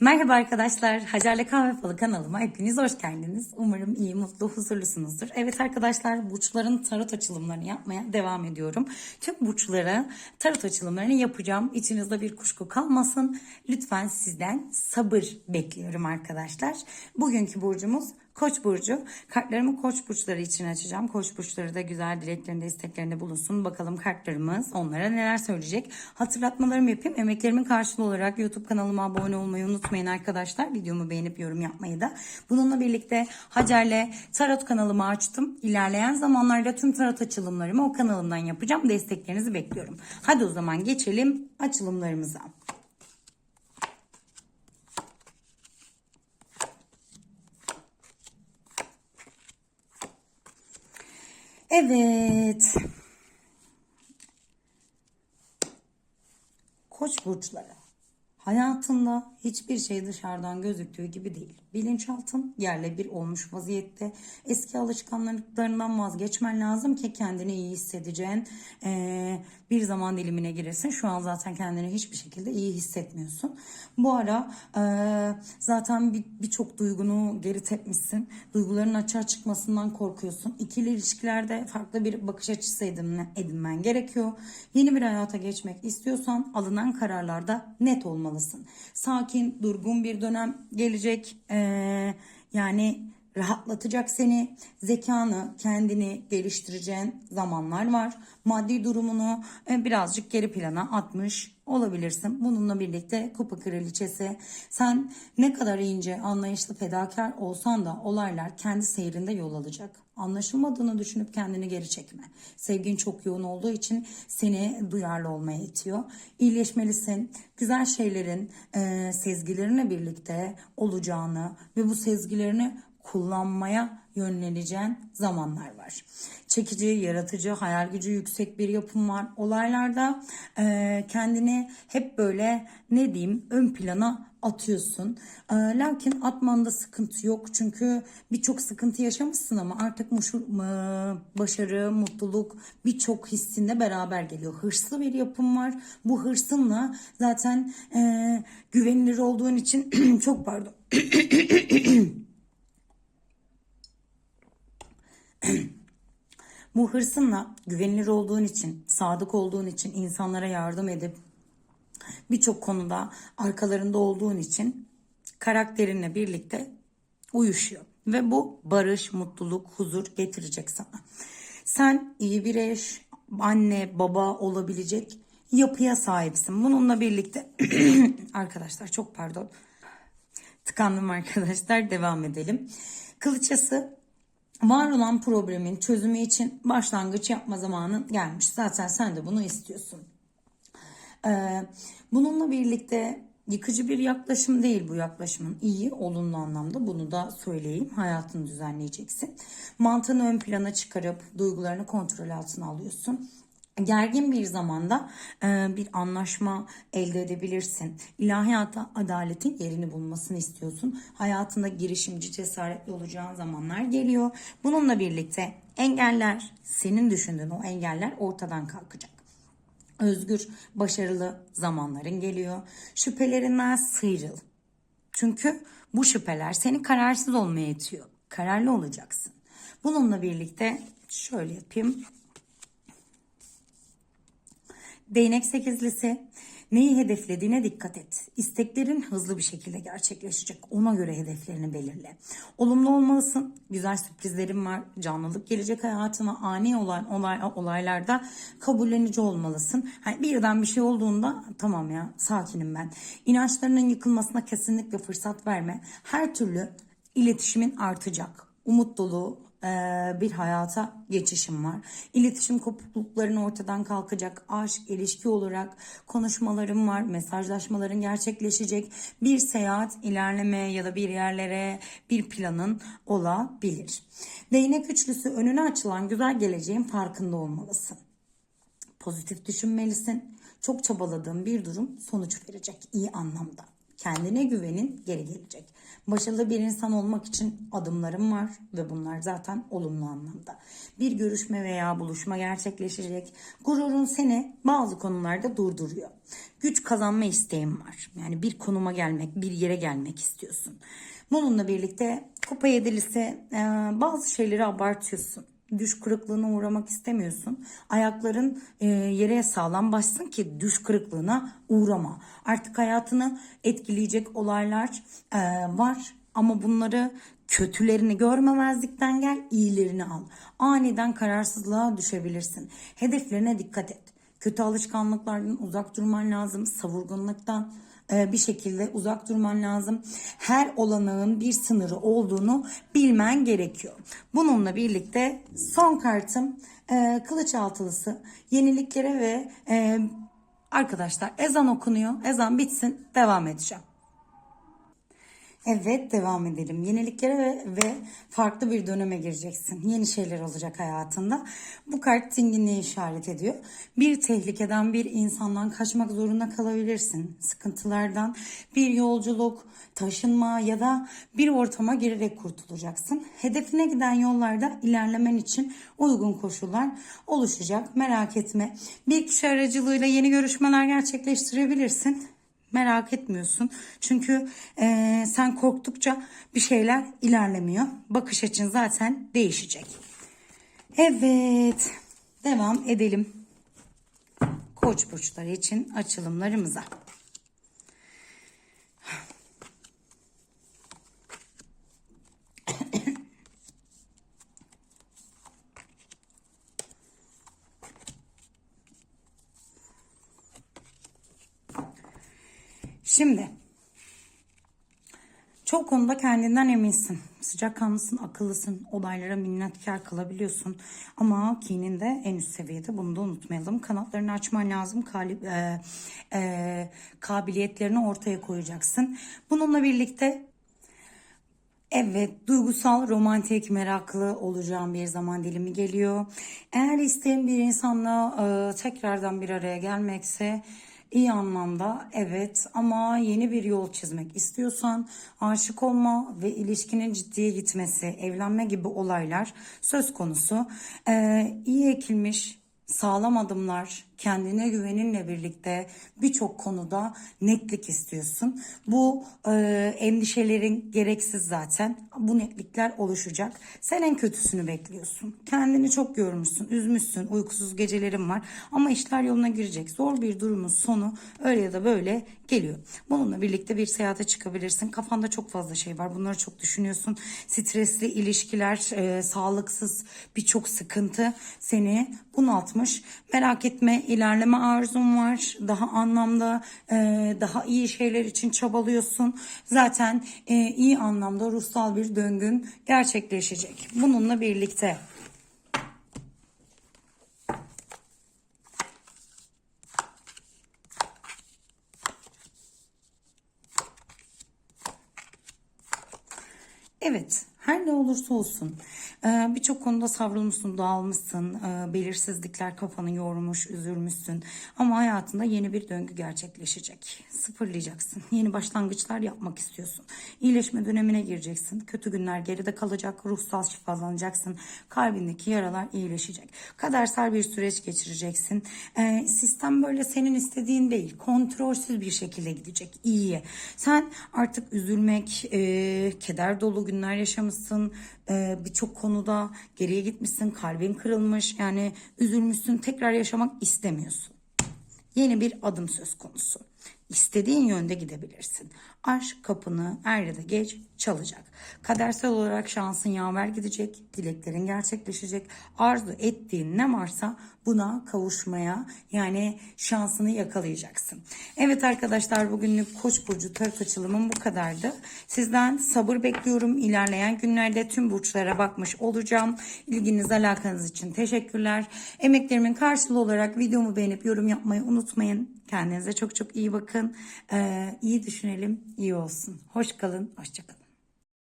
Merhaba arkadaşlar. Hacer'le Kahve Falı kanalıma hepiniz hoş geldiniz. Umarım iyi, mutlu, huzurlusunuzdur. Evet arkadaşlar burçların tarot açılımlarını yapmaya devam ediyorum. Tüm burçlara tarot açılımlarını yapacağım. İçinizde bir kuşku kalmasın. Lütfen sizden sabır bekliyorum arkadaşlar. Bugünkü burcumuz Koç burcu. Kartlarımı Koç burçları için açacağım. Koç burçları da güzel dileklerinde, isteklerinde bulunsun. Bakalım kartlarımız onlara neler söyleyecek. Hatırlatmalarımı yapayım. Emeklerimin karşılığı olarak YouTube kanalıma abone olmayı unutmayın arkadaşlar. Videomu beğenip yorum yapmayı da. Bununla birlikte Hacer'le Tarot kanalımı açtım. İlerleyen zamanlarda tüm tarot açılımlarımı o kanalımdan yapacağım. Desteklerinizi bekliyorum. Hadi o zaman geçelim açılımlarımıza. Evet. Koç burçları. Hayatında hiçbir şey dışarıdan gözüktüğü gibi değil. Bilinçaltın yerle bir olmuş vaziyette. Eski alışkanlıklarından vazgeçmen lazım ki kendini iyi hissedeceğin eee, bir zaman dilimine giresin. Şu an zaten kendini hiçbir şekilde iyi hissetmiyorsun. Bu ara eee, zaten bir- birçok duygunu geri tepmişsin. Duyguların açığa çıkmasından korkuyorsun. İkili ilişkilerde farklı bir bakış açısı edinme, edinmen gerekiyor. Yeni bir hayata geçmek istiyorsan alınan kararlarda net olmalısın. Sakin, durgun bir dönem gelecek. Ee, yani rahatlatacak seni, zekanı, kendini geliştireceğin zamanlar var. Maddi durumunu e, birazcık geri plana atmış olabilirsin. Bununla birlikte kupa kraliçesi sen ne kadar ince, anlayışlı, fedakar olsan da olaylar kendi seyrinde yol alacak. Anlaşılmadığını düşünüp kendini geri çekme. Sevgin çok yoğun olduğu için seni duyarlı olmaya itiyor. İyileşmelisin. Güzel şeylerin e, sezgilerinle birlikte olacağını ve bu sezgilerini kullanmaya yönleneceğin zamanlar var. Çekici, yaratıcı, hayal gücü yüksek bir yapım var. Olaylarda e, kendini hep böyle ne diyeyim ön plana atıyorsun. E, lakin atmanda sıkıntı yok. Çünkü birçok sıkıntı yaşamışsın ama artık muşur, e, başarı, mutluluk birçok hissinde beraber geliyor. Hırslı bir yapım var. Bu hırsınla zaten e, güvenilir olduğun için çok pardon. Bu hırsınla güvenilir olduğun için, sadık olduğun için, insanlara yardım edip birçok konuda arkalarında olduğun için karakterinle birlikte uyuşuyor. Ve bu barış, mutluluk, huzur getirecek sana. Sen iyi bir eş, anne, baba olabilecek yapıya sahipsin. Bununla birlikte arkadaşlar çok pardon tıkandım arkadaşlar devam edelim. Kılıçası var olan problemin çözümü için başlangıç yapma zamanın gelmiş. Zaten sen de bunu istiyorsun. Ee, bununla birlikte yıkıcı bir yaklaşım değil bu yaklaşımın. iyi olumlu anlamda bunu da söyleyeyim. Hayatını düzenleyeceksin. Mantığını ön plana çıkarıp duygularını kontrol altına alıyorsun. Gergin bir zamanda e, bir anlaşma elde edebilirsin. İlahiyata adaletin yerini bulmasını istiyorsun. Hayatında girişimci cesaretli olacağın zamanlar geliyor. Bununla birlikte engeller, senin düşündüğün o engeller ortadan kalkacak. Özgür, başarılı zamanların geliyor. Şüphelerinden sıyrıl. Çünkü bu şüpheler seni kararsız olmaya itiyor. Kararlı olacaksın. Bununla birlikte şöyle yapayım. Değnek sekizlisi. Neyi hedeflediğine dikkat et. İsteklerin hızlı bir şekilde gerçekleşecek. Ona göre hedeflerini belirle. Olumlu olmalısın. Güzel sürprizlerin var. Canlılık gelecek hayatına. Ani olan olay, olaylarda kabullenici olmalısın. Hani birden bir şey olduğunda tamam ya sakinim ben. İnançlarının yıkılmasına kesinlikle fırsat verme. Her türlü iletişimin artacak. Umut dolu, bir hayata geçişim var. İletişim kopuklukların ortadan kalkacak. Aşk, ilişki olarak konuşmalarım var. Mesajlaşmaların gerçekleşecek. Bir seyahat, ilerleme ya da bir yerlere bir planın olabilir. Değnek üçlüsü önüne açılan güzel geleceğin farkında olmalısın. Pozitif düşünmelisin. Çok çabaladığın bir durum sonuç verecek iyi anlamda. Kendine güvenin geri gelecek. Başarılı bir insan olmak için adımlarım var ve bunlar zaten olumlu anlamda. Bir görüşme veya buluşma gerçekleşecek. Gururun seni bazı konularda durduruyor. Güç kazanma isteğin var. Yani bir konuma gelmek, bir yere gelmek istiyorsun. Bununla birlikte kupa yedilisi bazı şeyleri abartıyorsun düş kırıklığına uğramak istemiyorsun. Ayakların e, yere sağlam bassın ki düş kırıklığına uğrama. Artık hayatını etkileyecek olaylar e, var ama bunları kötülerini görmemezlikten gel, iyilerini al. Aniden kararsızlığa düşebilirsin. Hedeflerine dikkat et. Kötü alışkanlıklardan uzak durman lazım. Savurgunluktan bir şekilde uzak durman lazım. Her olanağın bir sınırı olduğunu bilmen gerekiyor. Bununla birlikte son kartım e, kılıç altılısı yeniliklere ve e, arkadaşlar ezan okunuyor. Ezan bitsin devam edeceğim. Evet devam edelim. Yeniliklere ve, ve farklı bir döneme gireceksin. Yeni şeyler olacak hayatında. Bu kart dinginliği işaret ediyor. Bir tehlikeden bir insandan kaçmak zorunda kalabilirsin. Sıkıntılardan bir yolculuk, taşınma ya da bir ortama girerek kurtulacaksın. Hedefine giden yollarda ilerlemen için uygun koşullar oluşacak. Merak etme. Bir kişi aracılığıyla yeni görüşmeler gerçekleştirebilirsin merak etmiyorsun. Çünkü e, sen korktukça bir şeyler ilerlemiyor. Bakış açın zaten değişecek. Evet. Devam edelim. Koç burçları için açılımlarımıza. Şimdi çok konuda kendinden eminsin. Sıcakkanlısın, akıllısın, olaylara minnetkar kalabiliyorsun. Ama kinin de en üst seviyede bunu da unutmayalım. Kanatlarını açman lazım, kalib, e, e, kabiliyetlerini ortaya koyacaksın. Bununla birlikte Evet, duygusal, romantik, meraklı olacağım bir zaman dilimi geliyor. Eğer isteyen bir insanla e, tekrardan bir araya gelmekse iyi anlamda evet ama yeni bir yol çizmek istiyorsan aşık olma ve ilişkinin ciddiye gitmesi, evlenme gibi olaylar söz konusu. E, iyi ekilmiş, sağlam adımlar, kendine güveninle birlikte birçok konuda netlik istiyorsun. Bu e, endişelerin gereksiz zaten. Bu netlikler oluşacak. Sen en kötüsünü bekliyorsun. Kendini çok yormuşsun, üzmüşsün, uykusuz gecelerin var. Ama işler yoluna girecek. Zor bir durumun sonu öyle ya da böyle geliyor. Bununla birlikte bir seyahate çıkabilirsin. Kafanda çok fazla şey var. Bunları çok düşünüyorsun. Stresli ilişkiler, e, sağlıksız birçok sıkıntı seni bunaltmış. Merak etme ilerleme arzun var. Daha anlamda e, daha iyi şeyler için çabalıyorsun. Zaten e, iyi anlamda ruhsal bir döngün gerçekleşecek. Bununla birlikte Evet, her ne olursa olsun birçok konuda savrulmuşsun, dağılmışsın, e, belirsizlikler kafanı yormuş, üzülmüşsün. Ama hayatında yeni bir döngü gerçekleşecek. Sıfırlayacaksın. Yeni başlangıçlar yapmak istiyorsun. İyileşme dönemine gireceksin. Kötü günler geride kalacak, ruhsal şifalanacaksın. Kalbindeki yaralar iyileşecek. Kadersel bir süreç geçireceksin. E, sistem böyle senin istediğin değil, kontrolsüz bir şekilde gidecek iyiye. Sen artık üzülmek, keder dolu günler yaşamışsın. Ee, birçok konuda geriye gitmişsin. Kalbin kırılmış. Yani üzülmüşsün. Tekrar yaşamak istemiyorsun. Yeni bir adım söz konusu. İstediğin yönde gidebilirsin. Aşk kapını er ya da geç çalacak. Kadersel olarak şansın yaver gidecek, dileklerin gerçekleşecek. Arzu ettiğin ne varsa buna kavuşmaya yani şansını yakalayacaksın. Evet arkadaşlar bugünlük Koç burcu tarot açılımım bu kadardı. Sizden sabır bekliyorum. İlerleyen günlerde tüm burçlara bakmış olacağım. İlginiz alakanız için teşekkürler. Emeklerimin karşılığı olarak videomu beğenip yorum yapmayı unutmayın. Kendinize çok çok iyi bakın. Ee, iyi düşünelim, iyi olsun. Hoş kalın, hoşça kalın.